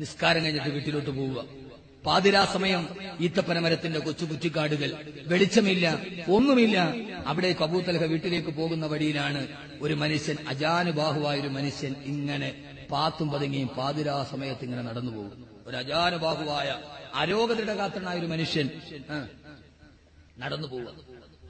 നിസ്കാരം കഴിഞ്ഞിട്ട് വീട്ടിലോട്ട് പോവുക. പാതിരാ സമയം ഈത്തപ്പന കൊച്ചു കുറ്റിക്കാടുകൾ. വെളിച്ചമില്ല ഒന്നുമില്ല. അവിടെ അബൂ തൽഹ വീട്ടിലേക്ക് പോകുന്ന വഴിയിലാണ് ഒരു മനുഷ്യൻ അജാനുബാഹുവായ ഒരു മനുഷ്യൻ ഇങ്ങനെ പാത്തും പതുങ്ങിയും പാതിരാ സമയത്ത് ഇങ്ങനെ നടന്നു പോകും. ഒരു അജാനുബാഹുവായ അരോഗതൃടകാത്തനായ ഒരു മനുഷ്യൻ നടന്നു പോവുക.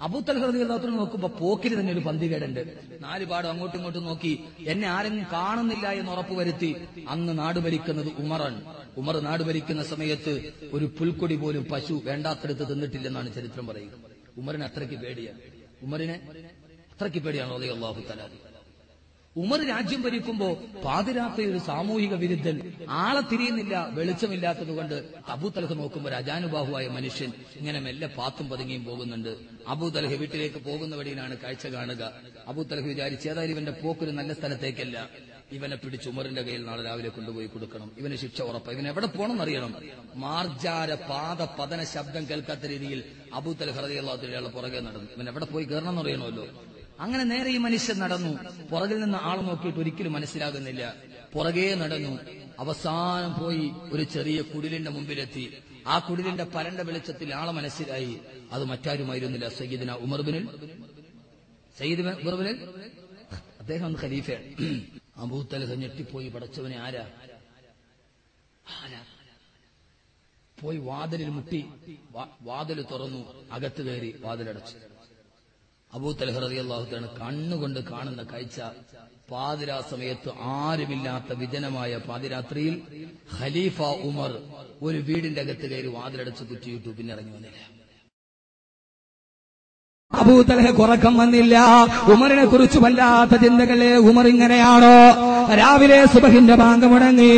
അബൂത്തൽ ഹൃദയത്തിൽ നോക്കുമ്പോ പോക്കിന് തന്നെ ഒരു പന്തികേടുണ്ട്. നാല് പാടും അങ്ങോട്ടും ഇങ്ങോട്ടും നോക്കി എന്നെ ആരും കാണുന്നില്ല എന്ന് ഉറപ്പുവരുത്തി അന്ന് നാട് ഭരിക്കുന്നത് ഉമറാണ്. ഉമർ നാട് ഭരിക്കുന്ന സമയത്ത് ഒരു പുൽക്കൊടി പോലും പശു വേണ്ടാത്തടുത്ത് തിന്നിട്ടില്ലെന്നാണ് ചരിത്രം പറയുന്നത് ഉമറിന് അത്രയ്ക്ക് പേടിയാണ് ഉമറിനെ അത്രയ്ക്ക് പേടിയാണ് അള്ളാഹു തലാദി ഉമർ രാജ്യം ഭരിക്കുമ്പോ ഒരു സാമൂഹിക വിരുദ്ധൻ ആളെ തിരിയുന്നില്ല വെളിച്ചമില്ലാത്തത് കൊണ്ട് അബൂതലഹ് നോക്കുമ്പോൾ അജാനുബാഹുവായ മനുഷ്യൻ ഇങ്ങനെ മെല്ലെ പാത്തും പതുങ്ങിയും പോകുന്നുണ്ട്. അബൂതലഹ് വീട്ടിലേക്ക് പോകുന്ന വഴിയിലാണ് കാഴ്ച കാണുക. അബൂതലഹ് വിചാരിച്ച് ഏതായാലും ഇവന്റെ പോക്കൊരു നല്ല സ്ഥലത്തേക്കല്ല. ഇവനെ പിടിച്ച് ഉമറിന്റെ കയ്യിൽ നാളെ രാവിലെ കൊണ്ടുപോയി കൊടുക്കണം. ഇവന് ശിക്ഷ ഉറപ്പ്. ഇവൻ എവിടെ പോകണം അറിയണം. മാർജാര പാദ പതന ശബ്ദം കേൾക്കാത്ത രീതിയിൽ അബൂതൽ ഹൃദയുള്ള പുറകെ നടന്നു. ഇവൻ എവിടെ പോയി കയറണം എന്നറിയണമല്ലോ അങ്ങനെ നേരെ ഈ മനുഷ്യൻ നടന്നു. പുറകിൽ നിന്ന് ആളെ നോക്കിയിട്ട് ഒരിക്കലും മനസ്സിലാകുന്നില്ല. പുറകെ നടന്നു. അവസാനം പോയി ഒരു ചെറിയ കുടിലിന്റെ മുമ്പിലെത്തി. ആ കുടിലിന്റെ പരണ്ട വെളിച്ചത്തിൽ ആളെ മനസ്സിലായി. അത് മറ്റാരുമായിരുന്നില്ല. സയ്യിദിന ഉമർബിനിൽ സയ്യിദ് ഉമർബിനിൽ അദ്ദേഹം അന്ന് ഖലീഫയാണ് അബൂത്തലഹ ഞെട്ടിപ്പോയി. പടച്ചവനെ ആരാ? ആരാ? പോയി വാതിലിൽ മുട്ടി വാതിൽ തുറന്നു. അകത്ത് കയറി വാതിലടച്ചു. അബൂത്തലഹറിയാഹുത്താണ് കണ്ണുകൊണ്ട് കാണുന്ന കാഴ്ച പാതിരാ സമയത്ത് ആരുമില്ലാത്ത വിജനമായ പാതിരാത്രിയിൽ ഖലീഫ ഉമർ ഒരു വീടിന്റെ അകത്ത് കയറി വാതിലടച്ച് കുറ്റിയിട്ടു പിന്നെ ഇറങ്ങി വന്നില്ല. അബൂതലഹ കുറക്കം വന്നില്ല. ഉമറിനെ കുറിച്ച് വല്ലാത്ത ചിന്തകളെ ഉമർ ഇങ്ങനെയാണോ? രാവിലെ സുബഹിന്റെ ബാങ്ക് മുടങ്ങി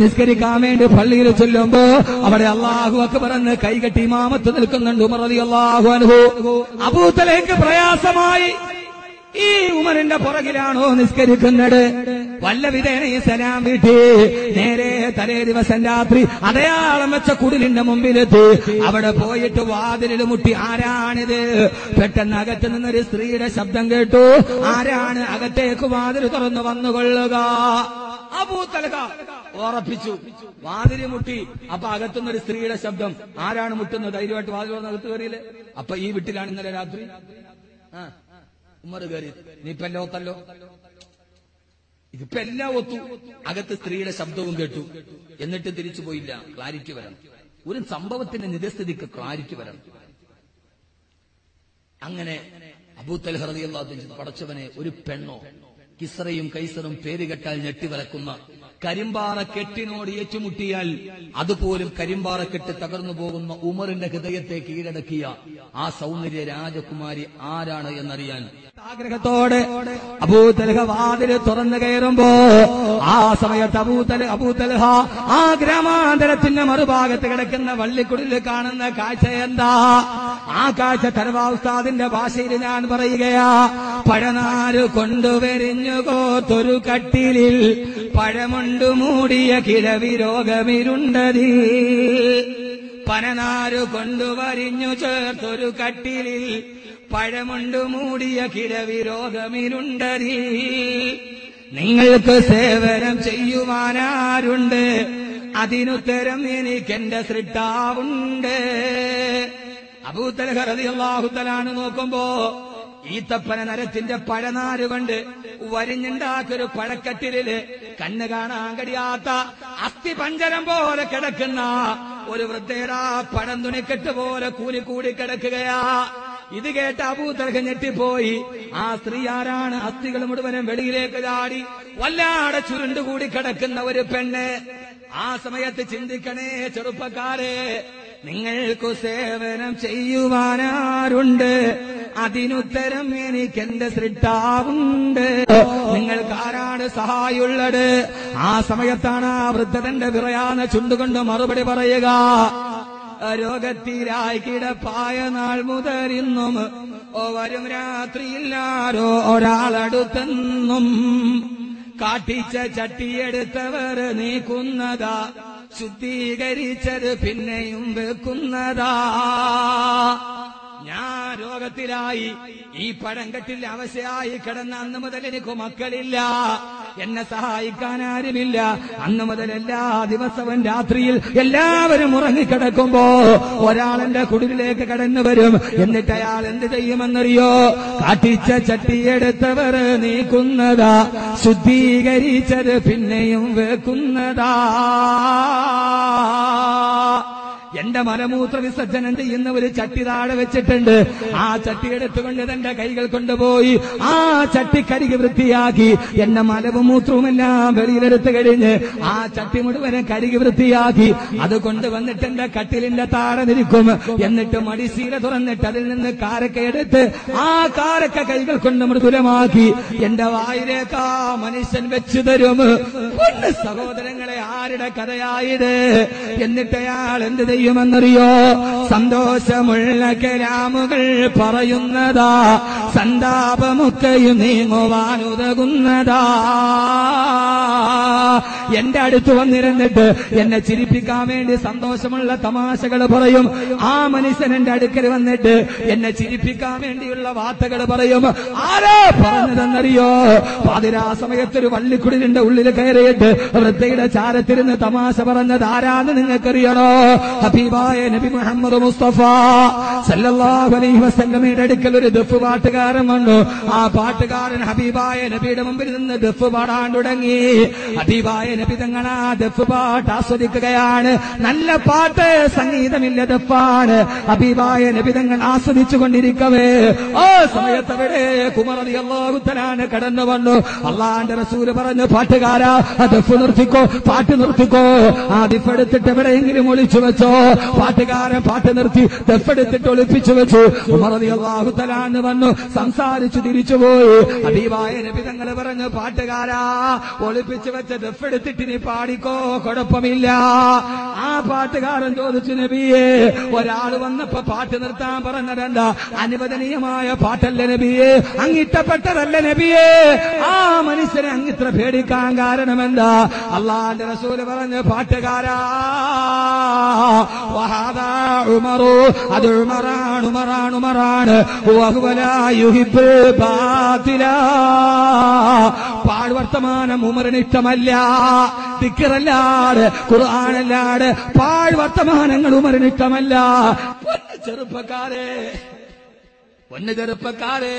നിസ്കരിക്കാൻ വേണ്ടി പള്ളിയിൽ ചൊല്ലുമ്പോ അവിടെ അള്ളാഹു അക്ബർ എന്ന് കൈകെട്ടി മാമത്ത് നിൽക്കുന്നുണ്ട് ഉമർ അലി അള്ളാഹു അനുഭവ അബൂതലഹയ്ക്ക് പ്രയാസമായി. ഈ ഉമറിന്റെ പുറകിലാണോ നിസ്കരിക്കുന്നത്? വല്ല വിധേന ഈ സലാം വീട്ടി നേരെ തലേ ദിവസം രാത്രി അടയാളം വെച്ച കുടിലിന്റെ മുമ്പിലെത്തി. അവിടെ പോയിട്ട് വാതിലിൽ മുട്ടി ആരാണിത്? പെട്ടെന്ന് അകത്ത് നിന്നൊരു സ്ത്രീയുടെ ശബ്ദം കേട്ടു. ആരാണ് അകത്തേക്ക് വാതിൽ തുറന്നു വന്നുകൊള്ളുക? അബൂത്തലക ഉറപ്പിച്ചു. വാതിൽ മുട്ടി അപ്പൊ അകത്തുനിന്നൊരു സ്ത്രീയുടെ ശബ്ദം. ആരാണ് മുട്ടുന്നത്? ധൈര്യമായിട്ട് വാതിൽ തുറന്ന് അകത്ത് കയറിയില്ലേ? അപ്പൊ ഈ വീട്ടിലാണ് ഇന്നലെ രാത്രി. ആ. ഉമ്മർ കയറി നീ ഇപ്പൊ എല്ലാം ഒത്തല്ലോ ഇതിപ്പോ എല്ലാം ഒത്തു അകത്ത് സ്ത്രീയുടെ ശബ്ദവും കേട്ടു. എന്നിട്ട് തിരിച്ചു പോയില്ല. ക്ലാരിറ്റി വരണം. ഒരു സംഭവത്തിന്റെ നിജസ്ഥിതിക്ക് ക്ലാരിറ്റി വരണം. അങ്ങനെ അബൂത്തൽ ഹറദിയല്ലാത്ത പടച്ചവനെ ഒരു പെണ്ണോ കിസറയും കൈസറും പേര് കെട്ടാൽ ഞെട്ടിവരക്കുന്ന കരിമ്പാറ കെട്ടിനോട് ഏറ്റുമുട്ടിയാൽ അതുപോലും കരിമ്പാറ കെട്ട് തകർന്നു പോകുന്ന ഉമറിന്റെ ഹൃദയത്തെ കീഴടക്കിയ ആ സൗന്ദര്യ രാജകുമാരി ആരാണ് എന്നറിയാൻ ആഗ്രഹത്തോടെ അബൂതലഹ വാതിൽ തുറന്നു കയറുമ്പോ ആ സമയത്ത് അബൂതല അബൂതലഹ ആ ഗ്രാമാന്തരത്തിന്റെ മറുഭാഗത്ത് കിടക്കുന്ന വള്ളിക്കുടിൽ കാണുന്ന കാഴ്ച എന്താ? ആ കാഴ്ച തരവാസ്താദിന്റെ ഭാഷയിൽ ഞാൻ പറയുകയാ. പഴനാര് കൊണ്ടുവരിഞ്ഞു കോത്തൊരു കട്ടിലിൽ പഴമുണ്ടു മൂടിയ കിഴവി രോഗമിരുണ്ടതി പനനാരു കൊണ്ടുവരിഞ്ഞു ചേർത്തൊരു കട്ടിലിൽ പഴമുണ്ടു മൂടിയ കിഴവി രോഗമിരുണ്ടതി നിങ്ങൾക്ക് സേവനം ചെയ്യുവാനാരുണ്ട്? അതിനുത്തരം എനിക്കെന്റെ സൃഷ്ടാവുണ്ട്. അബൂത്തലഹറിയാഹുത്തലാണ് നോക്കുമ്പോ ഈത്തപ്പന നരത്തിന്റെ പഴനാര് കൊണ്ട് വരിഞ്ഞുണ്ടാക്കൊരു പഴക്കട്ടിലിൽ കണ്ണ് കാണാൻ കഴിയാത്ത അസ്ഥി പഞ്ചരം പോലെ കിടക്കുന്ന ഒരു വൃദ്ധയുടെ പണം തുണിക്കെട്ട് പോലെ കൂലിക്കൂടി കിടക്കുകയാ. ഇത് കേട്ട അബൂതർഹ ഞെട്ടിപ്പോയി. ആ സ്ത്രീ ആരാണ്? അസ്ഥികൾ മുഴുവനും വെളിയിലേക്ക് ചാടി വല്ലാടെ ചുരുണ്ടുകൂടി കിടക്കുന്ന ഒരു പെണ്ണ്. ആ സമയത്ത് ചിന്തിക്കണേ ചെറുപ്പക്കാരെ നിങ്ങൾക്കു സേവനം ചെയ്യുവാനാരുണ്ട്. അതിനുത്തരം എനിക്ക് എന്റെ സൃഷ്ടാവുണ്ട്? നിങ്ങൾക്ക് ആരാണ് സഹായുള്ളത് ആ സമയത്താണ് ആ വൃദ്ധതന്റെ വിറയാന ചുണ്ടുകൊണ്ട് മറുപടി പറയുക. രോഗത്തിലായി കിടപ്പായ നാൾ മുതൽ ഇന്നും ഓ വരും രാത്രിയില്ലാരോ? ഒരാളടുത്തെന്നും കാട്ടിച്ച ചട്ടിയെടുത്തവർ നീക്കുന്നതാ ശുദ്ധീകരിച്ചത് പിന്നെയും വെക്കുന്നതാ. ഞാൻ രോഗത്തിലായി ഈ പഴങ്കട്ടിൽ അവശയായി കിടന്ന അന്ന് മുതൽ എനിക്ക് മക്കളില്ല. എന്നെ സഹായിക്കാൻ ആരുമില്ല. അന്ന് മുതൽ എല്ലാ ദിവസവും രാത്രിയിൽ എല്ലാവരും ഉറങ്ങിക്കിടക്കുമ്പോ ഒരാൾ എന്റെ കുടിലേക്ക് കടന്നു വരും. എന്നിട്ട് അയാൾ എന്ത് ചെയ്യുമെന്നറിയോ? കാട്ടിച്ച ചട്ടിയെടുത്തവർ നീക്കുന്നതാ. ശുദ്ധീകരിച്ചത് പിന്നെയും വെക്കുന്നതാ. എന്റെ മലമൂത്ര വിസർജനം ചെയ്യുന്ന ഒരു ചട്ടി താഴെ വെച്ചിട്ടുണ്ട്. ആ ചട്ടി എടുത്തുകൊണ്ട് തന്റെ കൈകൾ കൊണ്ടുപോയി ആ ചട്ടി കരുകി വൃത്തിയാക്കി എന്റെ മലവും മൂത്രവും എല്ലാം വെളിയിലെടുത്ത് കഴിഞ്ഞ് ആ ചട്ടി മുഴുവനും കരികി വൃത്തിയാക്കി. അത് കൊണ്ടുവന്നിട്ട് എന്റെ കട്ടിലിന്റെ താഴെ നിൽക്കും. എന്നിട്ട് മടിശീല തുറന്നിട്ട് അതിൽ നിന്ന് കാരക്ക എടുത്ത് ആ കാരക്ക കൈകൾ കൊണ്ട് മൃദുലമാക്കി എന്റെ വായിലേക്കാ മനുഷ്യൻ വെച്ചു തരും. സഹോദരങ്ങളെ ആരുടെ കഥയായത് എന്നിട്ട് അയാൾ എന്ത് ചെയ്യുമെന്നറിയോ സന്തോഷമുള്ള കരാമുകൾ പറയുന്നതാ. സന്താപമൊക്കെയും നീങ്ങുവാനുതകുന്നതാ എന്റെ അടുത്ത് വന്നിരുന്നിട്ട് എന്നെ ചിരിപ്പിക്കാൻ വേണ്ടി സന്തോഷമുള്ള തമാശകൾ പറയും. ആ മനുഷ്യൻ എന്റെ അടുക്കൽ വന്നിട്ട് എന്നെ ചിരിപ്പിക്കാൻ വേണ്ടിയുള്ള വാർത്തകൾ പറയും. ആരോ പറഞ്ഞതെന്നറിയോ? പാതിരാ സമയത്ത് ഒരു വള്ളിക്കുടിലിന്റെ ഉള്ളിൽ കയറിയിട്ട് വൃദ്ധയുടെ ചാരത്തിരുന്ന് തമാശ പറഞ്ഞത് ആരാന്ന് നിങ്ങൾക്കറിയണോ? ഹബീബായ നബി മുഹമ്മദ് മുസ്തഫ സല്ലല്ലാഹു അലൈഹി വസല്ലമയുടെ അടുക്കൽ ഒരു ദഫ് പാട്ടുകാരൻ വന്നു. ആ പാട്ടുകാരൻ ഹബീബായ നബിയുടെ മുമ്പിൽ നിന്ന് ദഫ് പാടാൻ തുടങ്ങി. ഹബീബായ നബി തങ്ങൾ ആ ദഫ് പാട്ട് ആസ്വദിക്കുകയാണ്. നല്ല പാട്ട് സംഗീതമില്ല ദഫാണ്. ഹബീബായ നബി തങ്ങൾ ആസ്വദിച്ചു കൊണ്ടിരിക്കവേ ആ സമയത്ത് അവിടെ കുമറതി അള്ളാഹുത്തലാണ് കടന്നു വന്നു. അള്ളാന്റെ റസൂൽ പറഞ്ഞു പാട്ടുകാരാ ദഫ് നിർത്തിക്കോ പാട്ട് നിർത്തിക്കോ. ആ ദിഫ് എടുത്തിട്ട് എവിടെയെങ്കിലും ഒളിച്ചു വെച്ചോ. പാട്ടുകാരൻ പാട്ട് നിർത്തി ദഫ് എടുത്തിട്ട് ഒളിപ്പിച്ചു വെച്ചു. അള്ളാഹുത്തലാന്ന് വന്നു സംസാരിച്ചു തിരിച്ചുപോയി അതീവായ നബി തങ്ങൾ പറഞ്ഞു പാട്ടുകാരാ ഒളിപ്പിച്ചു വെച്ച ദഫ് എടുത്തിട്ട് നീ പാടിക്കോ കുഴപ്പമില്ല. ആ പാട്ടുകാരൻ ചോദിച്ചു നബിയെ ഒരാൾ വന്നപ്പോ പാട്ട് നിർത്താൻ പറഞ്ഞതല്ല അനുവദനീയമായ പാട്ടല്ല നബിയെ? അങ്ങിട്ടപ്പെട്ടതല്ല നബിയെ? ആ മനുഷ്യനെ അങ്ങിത്ര പേടിക്കാൻ കാരണമെന്താ അള്ളാന്റെ റസൂൽ പറഞ്ഞ് പാട്ടുകാരാ ഉമറു അത് ഉമറാണ് ഉമറാണ് ഉമറാണ്. പാഴ്വർത്തമാനം ഉമറിന് ഇഷ്ടമല്ല. ഖുർആാനല്ലാട് പാഴ്വർത്തമാനങ്ങൾ ഉമറിന് ചെറുപ്പക്കാരെ പൊന്ന ചെറുപ്പക്കാരെ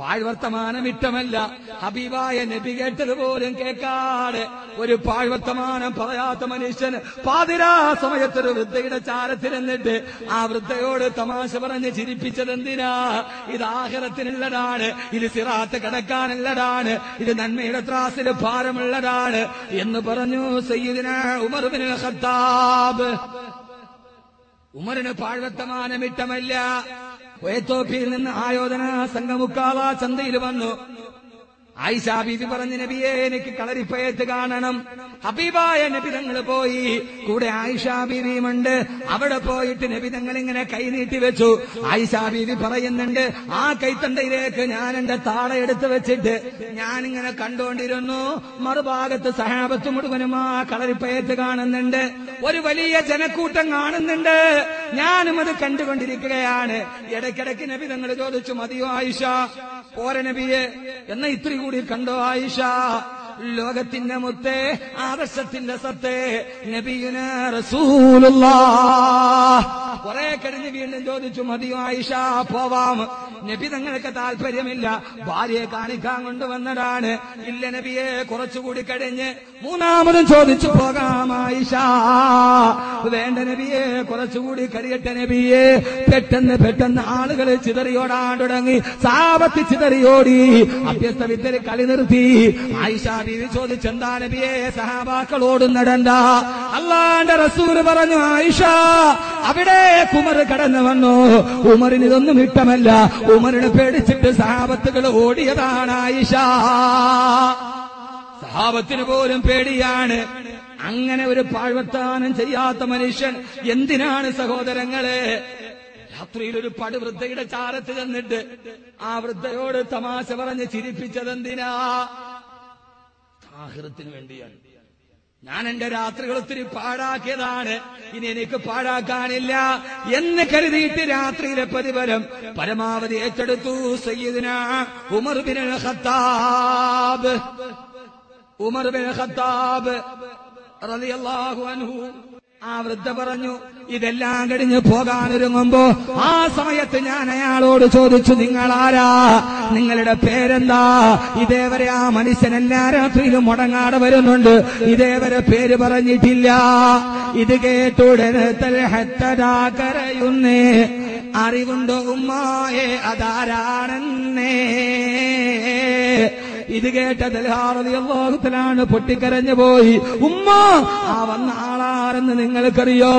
പാഴ്വർത്തമാനം ഇഷ്ടമല്ല ഹബീബായ നബി കേട്ടത് പോലും കേൾക്കാതെ ഒരു പാഴ്വർത്തമാനം പറയാത്ത മനുഷ്യൻ പാതിരാ സമയത്തൊരു വൃദ്ധയുടെ ചാരത്തിരുന്നിട്ട് ആ വൃദ്ധയോട് തമാശ പറഞ്ഞ് ചിരിപ്പിച്ചത് എന്തിനാ ഇത് ആഹരത്തിനുള്ളതാണ് ഇത് സിറാത്ത് കിടക്കാനുള്ളതാണ് ഇത് നന്മയുടെ ത്രാസിന് ഭാരമുള്ളതാണ് എന്ന് പറഞ്ഞു സയ്യിദിന ഉമർബിന് ഖത്താബ്. ഉമറിന് പാഴ്വർത്തമാനം എത്തോപ്പിയിൽ നിന്ന് ആയോധന സംഘമുക്കാള ചന്തയിൽ വന്നു. ആയിഷ ബീബി പറഞ്ഞു നബിയെ എനിക്ക് കളരിപ്പയത്ത് കാണണം. ഹബീബായ നബി തങ്ങൾ പോയി. കൂടെ ആയിഷ ബീവിയുമുണ്ട് അവിടെ പോയിട്ട് നബി തങ്ങൾ ഇങ്ങനെ കൈ നീട്ടി വെച്ചു. ആയിഷാ ബീവി പറയുന്നുണ്ട് ആ കൈത്തണ്ടയിലേക്ക് ഞാൻ എന്റെ താള എടുത്തു വെച്ചിട്ട് ഞാൻ ഇങ്ങനെ കണ്ടുകൊണ്ടിരുന്നു മറുഭാഗത്ത് സഹാബത്ത് മുഴുവനും ആ കളരിപ്പയത്ത് കാണുന്നുണ്ട്. ഒരു വലിയ ജനക്കൂട്ടം കാണുന്നുണ്ട്. ഞാനും അത് കണ്ടുകൊണ്ടിരിക്കുകയാണ്. ഇടയ്ക്കിടയ്ക്ക് നബി തങ്ങൾ ചോദിച്ചു മതിയോ ആയിഷ? പോര നബിയെ എന്ന ഇത്തിരി കൂടി കണ്ടോ ആയിഷ? ലോകത്തിന്റെ മുത്തേ ആദർശത്തിന്റെ സത്തേ നബിയുന റസൂലുള്ള കുറെ കഴിഞ്ഞ് വീണ്ടും ചോദിച്ചു മതിയോ ആയിഷ പോവാം. നബി തങ്ങൾക്ക് താല്പര്യമില്ല. ഭാര്യയെ കാണിക്കാൻ കൊണ്ടുവന്നതാണ്. ഇല്ല നബിയെ കുറച്ചുകൂടി കഴിഞ്ഞ് മൂന്നാമതും ചോദിച്ചു പോകാം ആയിഷ. വേണ്ട നബിയെ കുറച്ചുകൂടി കഴിയട്ടെ നബിയെ. പെട്ടെന്ന് പെട്ടെന്ന് ആളുകൾ ചിതറിയോടാൻ തുടങ്ങി. സാപത്തി ചിതറിയോടി. അഭ്യസ്ത വിദ്യര് കളി നിർത്തി. ആയിഷ ബീവി ചോദിച്ചെന്താ നബിയെ? സഹാബാക്കളോട് നടണ്ട. അള്ളാന്റെ റസൂൽ പറഞ്ഞു ആയിഷ അവിടെ കുമർ കടന്നു വന്നു. ഉമറിന് ഇതൊന്നും ഇഷ്ടമല്ല. ഉമറിനെ പേടിച്ചിട്ട് സഹാബത്തുകൾ ഓടിയതാണ് ആയിഷ. സഹാബത്തിന് പോലും പേടിയാണ്. അങ്ങനെ ഒരു പാഴ്വത്താനം ചെയ്യാത്ത മനുഷ്യൻ എന്തിനാണ് സഹോദരങ്ങളെ? രാത്രിയിൽ ഒരു പടുവൃദ്ധയുടെ ചാരത്ത് ചെന്നിട്ട് ആ വൃദ്ധയോട് തമാശ പറഞ്ഞ് ചിരിപ്പിച്ചതെന്തിനാ? ആഹൃത്തിന് വേണ്ടിയാണ്. ഞാൻ എന്റെ രാത്രികൾ ഒത്തിരി പാഴാക്കിയതാണ്. ഇനി എനിക്ക് പാഴാക്കാനില്ല എന്ന് കരുതിയിട്ട് രാത്രിയിലെ പ്രതിഫലം പരമാവധി ഏറ്റെടുത്തു സയ്യിദിന Umar bin Khattab. Umar bin Khattab റളിയല്ലാഹു അൻഹു ആ വൃദ്ധ പറഞ്ഞു ഇതെല്ലാം കഴിഞ്ഞ് പോകാനൊരുങ്ങുമ്പോ ആ സമയത്ത് ഞാൻ അയാളോട് ചോദിച്ചു നിങ്ങൾ ആരാ നിങ്ങളുടെ പേരെന്താ? ഇതേവരെ ആ മനുഷ്യൻ എല്ലാ രാത്രിയിലും മുടങ്ങാടെ വരുന്നുണ്ട്. ഇതേവരെ പേര് പറഞ്ഞിട്ടില്ല. ഇത് കേട്ടുടനെ അറിവുണ്ടോ ഉമ്മായെ? അതാരാണെന്നേ? ഇത് കേട്ട ദൽഹാറിയാണ് പൊട്ടിക്കരഞ്ഞു പോയി. ഉമ്മ ആ വന്ന ആളാരെന്ന് നിങ്ങൾക്കറിയോ?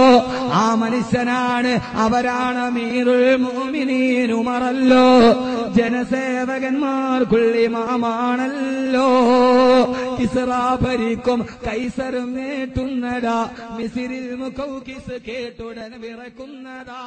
ആ മനുഷ്യനാണ് അവരാണ് മീറുൽ മോമിനീനുമറല്ലോ ഉമറല്ലോ. ജനസേവകന്മാർക്കുള്ളിമാമാണല്ലോ കിസറാ ഭരിക്കും കൈസറും നേട്ടുന്നതാ. മിസിരിൽ മുഖൗ കിസ് കേട്ടുടൻ വിറക്കുന്നതാ.